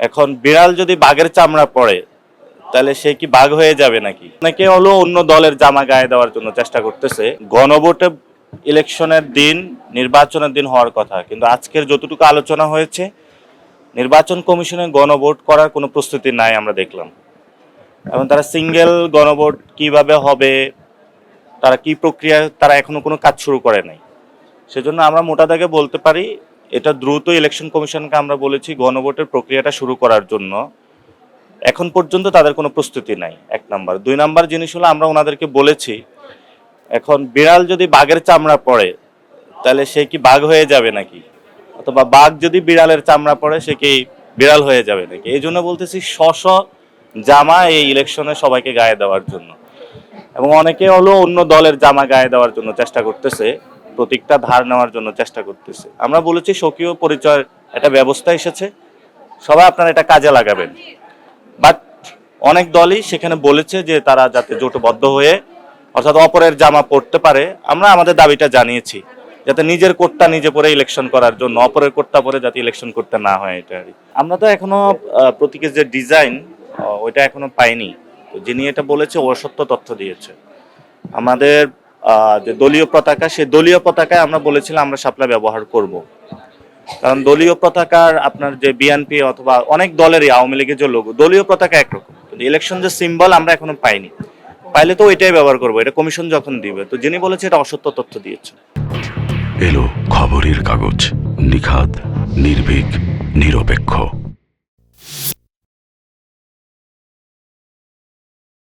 এখন বিড়াল যদি বাঘের চামড়া পড়ে, তাহলে সে কি বাঘ হয়ে যাবে নাকি? নাকি হলো অন্য দলের জামা গায়ে দেওয়ার জন্য চেষ্টা করতেছে। গণভোটে ইলেকশনের দিন, নির্বাচনের দিন হওয়ার কথা, কিন্তু আজকের যতটুকু আলোচনা হয়েছে, নির্বাচন কমিশনে গণভোট করার কোনো প্রস্তুতি নাই আমরা দেখলাম। এবং তারা সিঙ্গেল গণভোট কীভাবে হবে, তারা কি প্রক্রিয়া তারা এখনও কোনো কাজ শুরু করে নাই। সেজন্য আমরা মোটা দাগে বলতে পারি এটা দ্রুত ইলেকশন কমিশনকে আমরা বলেছি গণভোটের প্রক্রিয়াটা শুরু করার জন্য। এখন পর্যন্ত তাদের কোনো প্রস্তুতি নাই, এক নাম্বার। দুই নাম্বার জিনিস হলো আমরা ওনাদেরকে বলেছি, এখন বিড়াল যদি বাঘের চামড়া পড়ে, তাহলে সে কি বাঘ হয়ে যাবে নাকি? অথবা বাঘ যদি বিড়ালের চামড়া পড়ে, সে কি বিড়াল হয়ে যাবে নাকি? এই জন্য বলতেছি শশ জামা এই ইলেকশনে সবাইকে গায়ে দেওয়ার জন্য। এবং অনেকে হলো অন্য দলের জামা গায়ে দেওয়ার জন্য চেষ্টা করতেছে। প্রতীকটা ধার নেওয়ার জন্য চেষ্টা করতেছে। আমরা বলেছি স্বকীয় পরিচয় একটা ব্যবস্থা এসেছে। সবাই আপনারা এটা কাজে লাগাবেন। বাট অনেক দলই সেখানে বলেছে যে তারা যাতে জোটবদ্ধ হয়ে অর্থাৎ অপরের জামা পড়তে পারে। আমরা আমাদের দাবিটা জানিয়েছি যাতে নিজের কোটটা নিজে পরে ইলেকশন করার জন্য, অপরের কোটটা পরে যাতে ইলেকশন করতে না হয় এটা আর। আমরা তো এখনও প্রতীকের যে ডিজাইন ওইটা এখনও পাইনি। যিনি এটা বলেছে অসত্য তথ্য দিয়েছে। আমাদের যে দলীয় পতাকা সেই দলীয় পতাকায় আমরা বলেছিলাম আমরা শাপলা ব্যবহার করব। কারণ দলীয় পতাকার আপনার যে বিএনপি অথবা অনেক দলেরই, আওয়ামী লীগের যে লোগো দলীয় পতাকা একরকম। ইলেকশন যে সিম্বল আমরা এখনও পাইনি। পাইলে তো ওইটাই ব্যবহার করব, এটা কমিশন যখন দিবে, তো যিনি বলেছে এটা অসত্য তথ্য দিয়েছে। এলো খবরের কাগজ, নিখাদ, নির্ভীক, নিরপেক্ষ।